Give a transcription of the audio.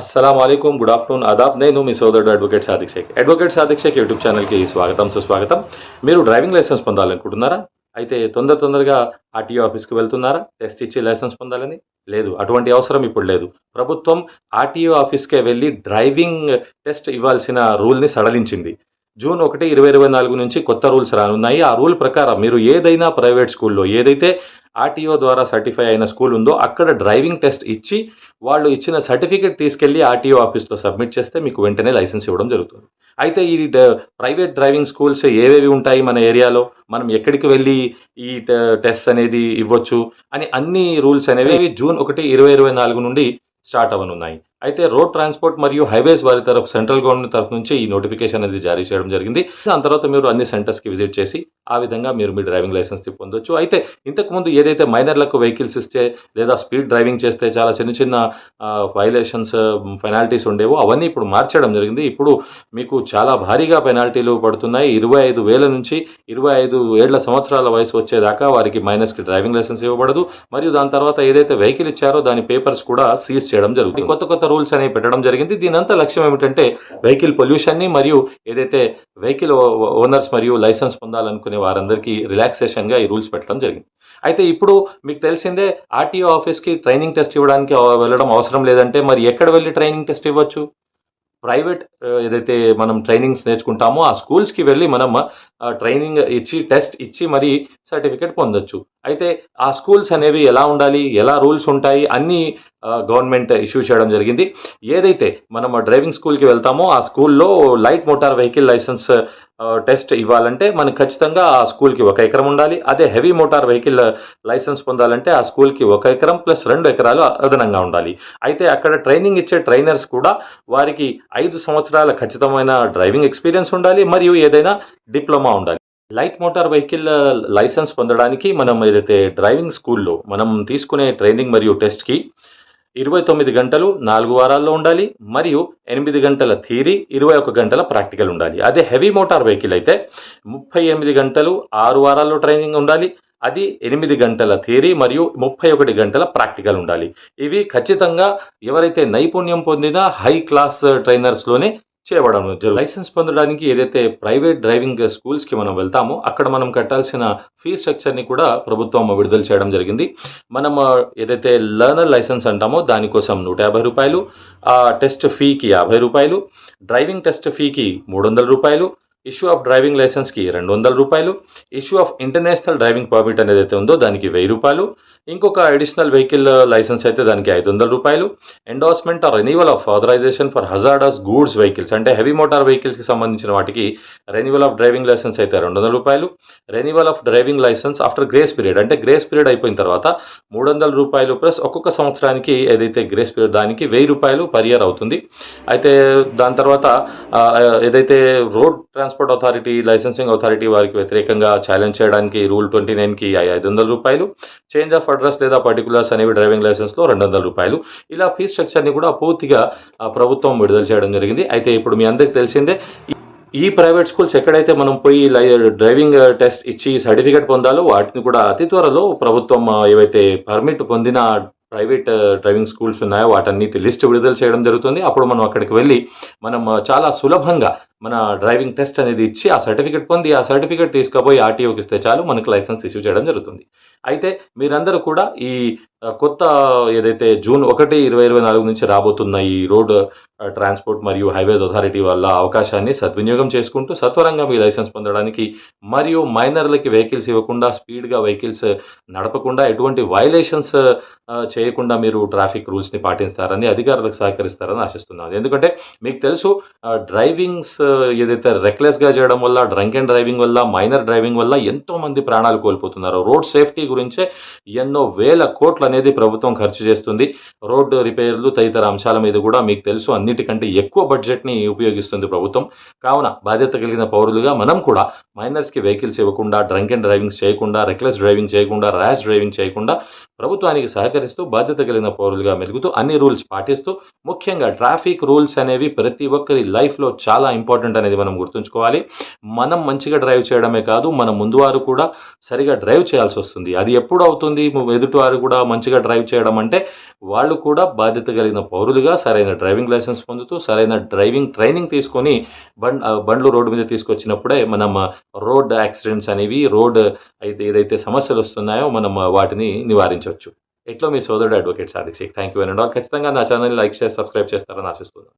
అస్సలం అయికం good afternoon Aadab నేను మీ సోదరుడు advocate Sadiq Shaikh advocate Sadiq Shaikh YouTube ఛానల్కి స్వాగతం సుస్వాగతం. మీరు డ్రైవింగ్ లైసెన్స్ పొందాలనుకుంటున్నారా? అయితే తొందర తొందరగా ఆర్టీఓ ఆఫీస్కి వెళ్తున్నారా? టెస్ట్ ఇచ్చి లైసెన్స్ పొందాలని? లేదు అటువంటి అవసరం ఇప్పుడు లేదు. ప్రభుత్వం ఆర్టీఓ ఆఫీస్కే వెళ్ళి డ్రైవింగ్ టెస్ట్ ఇవ్వాల్సిన రూల్ని సడలించింది. జూన్ ఒకటి ఇరవై ఇరవై నాలుగు నుంచి కొత్త రూల్స్ రానున్నాయి. ఆ రూల్ ప్రకారం మీరు ఏదైనా ప్రైవేట్ స్కూల్లో ఏదైతే ఆర్టీఓ ద్వారా సర్టిఫై అయిన స్కూల్ ఉందో అక్కడ డ్రైవింగ్ టెస్ట్ ఇచ్చి వాళ్ళు ఇచ్చిన సర్టిఫికేట్ తీసుకెళ్ళి ఆర్టీఓ ఆఫీస్లో సబ్మిట్ చేస్తే మీకు వెంటనే లైసెన్స్ ఇవ్వడం జరుగుతుంది. అయితే ఈ డ- ప్రైవేట్ డ్రైవింగ్ స్కూల్స్ ఏవేవి ఉంటాయి మన ఏరియాలో? మనం ఎక్కడికి వెళ్ళి ఈ టెస్ట్ అనేది ఇవ్వచ్చు అని అన్ని రూల్స్ అనేవి జూన్ ఒకటి ఇరవై ఇరవై నాలుగు నుండి స్టార్ట్ అవ్వనున్నాయి అయితే రోడ్ ట్రాన్స్పోర్ట్ మరియు హైవేస్ వారి తరఫు సెంట్రల్ గవర్నమెంట్ తరఫు నుంచి ఈ నోటిఫికేషన్ అనేది జారీ చేయడం జరిగింది. దాని తర్వాత మీరు అన్ని సెంటర్స్కి విజిట్ చేసి ఆ విధంగా మీరు మీ డ్రైవింగ్ లైసెన్స్ పొందొచ్చు. అయితే ఇంతకుముందు ఏదైతే మైనర్లకు వెహికల్స్ ఇస్తే లేదా స్పీడ్ డ్రైవింగ్ చేస్తే చాలా చిన్న చిన్న వైలేషన్స్ పెనాల్టీస్ ఉండేవో అవన్నీ ఇప్పుడు మార్చడం జరిగింది. ఇప్పుడు మీకు చాలా భారీగా పెనాల్టీలు పడుతున్నాయి. ఇరవై ఐదు వేల నుంచి ఇరవై ఐదు ఏళ్ళ సంవత్సరాల వయసు వచ్చేదాకా వారికి మైనస్కి డ్రైవింగ్ లైసెన్స్ ఇవ్వబడదు. మరియు దాని తర్వాత ఏదైతే వెహికల్ ఇచ్చారో దాని పేపర్స్ కూడా సీజ్ చేయడం జరుగుతుంది. కొత్త కొత్త రూల్స్ అనేవి పెట్టడం జరిగింది. దీని అంతా లక్ష్యం ఏమిటంటే వెహికల్ పొల్యూషన్ని మరియు ఏదైతే వెహికల్ ఓనర్స్ మరియు లైసెన్స్ పొందాలనుకునే వారందరికీ రిలాక్సేషన్గా ఈ రూల్స్ పెట్టడం జరిగింది. అయితే ఇప్పుడు మీకు తెలిసిందే ఆర్టీఓ ఆఫీస్కి ట్రైనింగ్ టెస్ట్ ఇవ్వడానికి వెళ్ళడం అవసరం లేదంటే మరి ఎక్కడ వెళ్ళి ట్రైనింగ్ టెస్ట్ ఇవ్వచ్చు? ప్రైవేట్ ఏదైతే మనం ట్రైనింగ్స్ నేర్చుకుంటామో ఆ స్కూల్స్కి వెళ్ళి మనం ట్రైనింగ్ ఇచ్చి టెస్ట్ ఇచ్చి మరి సర్టిఫికేట్ పొందొచ్చు. అయితే ఆ స్కూల్స్ అనేవి ఎలా ఉండాలి ఎలా రూల్స్ ఉంటాయి అన్నీ గవర్నమెంట్ ఇష్యూ చేయడం జరిగింది. ఏదైతే మనం డ్రైవింగ్ స్కూల్కి వెళ్తామో ఆ స్కూల్లో light motor vehicle license test ఇవ్వాలంటే మనకు ఖచ్చితంగా ఆ స్కూల్కి ఒక ఎకరం ఉండాలి. అదే హెవీ మోటార్ వెహికల్ లైసెన్స్ పొందాలంటే ఆ స్కూల్కి ఒక ఎకరం ప్లస్ రెండు ఎకరాలు అదనంగా ఉండాలి. అయితే అక్కడ ట్రైనింగ్ ఇచ్చే ట్రైనర్స్ కూడా వారికి ఐదు సంవత్సరాల ఖచ్చితమైన డ్రైవింగ్ ఎక్స్పీరియన్స్ ఉండాలి. మరియు ఏదైనా డిప్లొమా ఉండాలి. లైట్ మోటార్ వెహికల్ లైసెన్స్ పొందడానికి మనం ఏదైతే డ్రైవింగ్ స్కూల్లో మనం తీసుకునే ట్రైనింగ్ మరియు టెస్ట్కి ఇరవై తొమ్మిది గంటలు నాలుగు వారాల్లో ఉండాలి మరియు ఎనిమిది గంటల థియరీ ఇరవై ఒక గంటల ప్రాక్టికల్ ఉండాలి. అదే హెవీ మోటార్ వెహికల్ అయితే ముప్పై ఎనిమిది గంటలు ఆరు వారాల్లో ట్రైనింగ్ ఉండాలి. అది ఎనిమిది గంటల థియరీ మరియు ముప్పై ఒకటి గంటల ప్రాక్టికల్ ఉండాలి. ఇవి ఖచ్చితంగా ఎవరైతే నైపుణ్యం పొందిన హై క్లాస్ ట్రైనర్స్లోనే చేయబడడం జరుగుతుంది. లైసెన్స్ పొందడానికి ఏదైతే ప్రైవేట్ డ్రైవింగ్ స్కూల్స్కి మనం వెళ్తామో అక్కడ మనం కట్టాల్సిన ఫీ స్ట్రక్చర్ని కూడా ప్రభుత్వం విడుదల చేయడం జరిగింది మనం ఏదైతే లర్నర్ లైసెన్స్ అంటామో దానికోసం నూట యాభై రూపాయలు ఆ టెస్ట్ ఫీకి యాభై రూపాయలు డ్రైవింగ్ టెస్ట్ ఫీకి మూడు వందల రూపాయలు ఇష్యూ ఆఫ్ డ్రైవింగ్ లైసెన్స్కి రెండు వందల రూపాయలు issue of international driving permit అనేది అయితే ఉందో దానికి వెయ్యి రూపాయలు ఇంకొక అడిషనల్ వెహికల్ లైసెన్స్ అయితే దానికి ఐదు వందల రూపాయలు. Endorsement or renewal of authorization for hazardous goods vehicles అంటే హెవీ మోటార్ వెహికల్స్కి సంబంధించిన వాటికి రెన్యువల్ ఆఫ్ డ్రైవింగ్ లైసెన్స్ అయితే రెండు వందల రూపాయలు. Renewal of driving license after grace period అంటే గ్రేస్ పీరియడ్ అయిపోయిన తర్వాత మూడు వందల రూపాయలు ప్లస్ ఒక్కొక్క సంవత్సరానికి ఏదైతే గ్రేస్ పీరియడ్ దానికి వెయ్యి రూపాయలు పర్ ఇయర్ అవుతుంది. అయితే దాని తర్వాత ఏదైతే road transport authority licensing authority వారికి వ్యతిరేకంగా ఛాలెంజ్ చేయడానికి రూల్ ట్వంటీ నైన్కి ఐదు వందల రూపాయలు. చేంజ్ ఆఫ్ అడ్రస్ లేదా పర్టికులర్స్ అనేవి డ్రైవింగ్ లైసెన్స్లో రెండు వందల రూపాయలు. ఇలా ఫీ స్ట్రక్చర్ని కూడా పూర్తిగా ప్రభుత్వం విడుదల చేయడం జరిగింది. అయితే ఇప్పుడు మీ అందరికీ తెలిసిందే ఈ- ప్రైవేట్ స్కూల్స్ ఎక్కడైతే మనం పోయి డ్రైవింగ్ టెస్ట్ ఇచ్చి సర్టిఫికేట్ పొందాలో వాటిని కూడా అతి త్వరలో ప్రభుత్వం ఏవైతే పర్మిట్ పొందిన ప్రైవేట్ డ్రైవింగ్ స్కూల్స్ ఉన్నాయో వాటన్నిటి లిస్ట్ విడుదల చేయడం జరుగుతుంది. అప్పుడు మనం అక్కడికి వెళ్ళి మనం చాలా సులభంగా మన డ్రైవింగ్ టెస్ట్ అనేది ఇచ్చి ఆ సర్టిఫికేట్ పొంది ఆ సర్టిఫికేట్ తీసుకుపోయి ఆర్టీఓకి ఇస్తే చాలు మనకు లైసెన్స్ ఇష్యూ చేయడం జరుగుతుంది. అయితే మీరందరూ కూడా ఈ కొత్త ఏదైతే జూన్ ఒకటి ఇరవై ఇరవై నాలుగు నుంచి రాబోతున్న ఈ రోడ్ ట్రాన్స్పోర్ట్ మరియు హైవేస్ అథారిటీ వల్ల అవకాశాన్ని సద్వినియోగం చేసుకుంటూ సత్వరంగా మీ లైసెన్స్ పొందడానికి మరియు మైనర్లకి వెహికల్స్ ఇవ్వకుండా స్పీడ్గా వెహికల్స్ నడపకుండా ఎటువంటి వైలేషన్స్ చేయకుండా మీరు ట్రాఫిక్ రూల్స్ని పాటిస్తారని అధికారులకు సహకరిస్తారని ఆశిస్తున్నాను. ఎందుకంటే మీకు తెలుసు డ్రైవింగ్స్ ఏదైతే రెక్లెస్గా చేయడం వల్ల డ్రంక్ అండ్ డ్రైవింగ్ వల్ల మైనర్ డ్రైవింగ్ వల్ల ఎంతోమంది ప్రాణాలు కోల్పోతున్నారు. రోడ్ సేఫ్టీ గురించే ఎన్నో వేల కోట్లు అనేది ప్రభుత్వం ఖర్చు చేస్తుంది. రోడ్డు రిపేర్లు తదితర అంశాల మీద కూడా మీకు తెలుసు. అన్నిటికంటే ఎక్కువ బడ్జెట్ని ఉపయోగిస్తుంది ప్రభుత్వం. కావున బాధ్యత కలిగిన పౌరులుగా మనం కూడా మైనర్స్కి వెహికల్స్ ఇవ్వకుండా డ్రంక్ అండ్ డ్రైవింగ్స్ చేయకుండా రెక్లెస్ డ్రైవింగ్ చేయకుండా ర్యాష్ డ్రైవింగ్ చేయకుండా ప్రభుత్వానికి సహకరిస్తూ బాధ్యత కలిగిన పౌరులుగా మెలుగుతూ అన్ని రూల్స్ పాటిస్తూ ముఖ్యంగా ట్రాఫిక్ రూల్స్ అనేవి ప్రతి ఒక్కరి లైఫ్లో చాలా ఇంపార్టెంట్ అనేది మనం గుర్తుంచుకోవాలి. మనం మంచిగా డ్రైవ్ చేయడమే కాదు మన ముందు వారు కూడా సరిగా డ్రైవ్ చేయాల్సి వస్తుంది. అది ఎప్పుడు అవుతుంది? ఎదుటివారు కూడా మంచి మంచిగా డ్రైవ్ చేయడం అంటే వాళ్ళు కూడా బాధ్యత కలిగిన పౌరులుగా సరైన డ్రైవింగ్ లైసెన్స్ పొందుతూ సరైన డ్రైవింగ్ ట్రైనింగ్ తీసుకొని బండ్ బండ్లు రోడ్డు మీద తీసుకొచ్చినప్పుడే మనం రోడ్ యాక్సిడెంట్స్ అనేవి రోడ్ అయితే ఏదైతే సమస్యలు వస్తున్నాయో మనం వాటిని నివారించవచ్చు. ఎట్లో మీ సోదరుడు అడ్వకేట్ సాధిక్షి థ్యాంక్ యూ అండ్ ఆల్. ఖచ్చితంగా నా ఛానల్ లైక్ చేసి సబ్స్క్రైబ్ చేస్తారని ఆశిస్తున్నాను.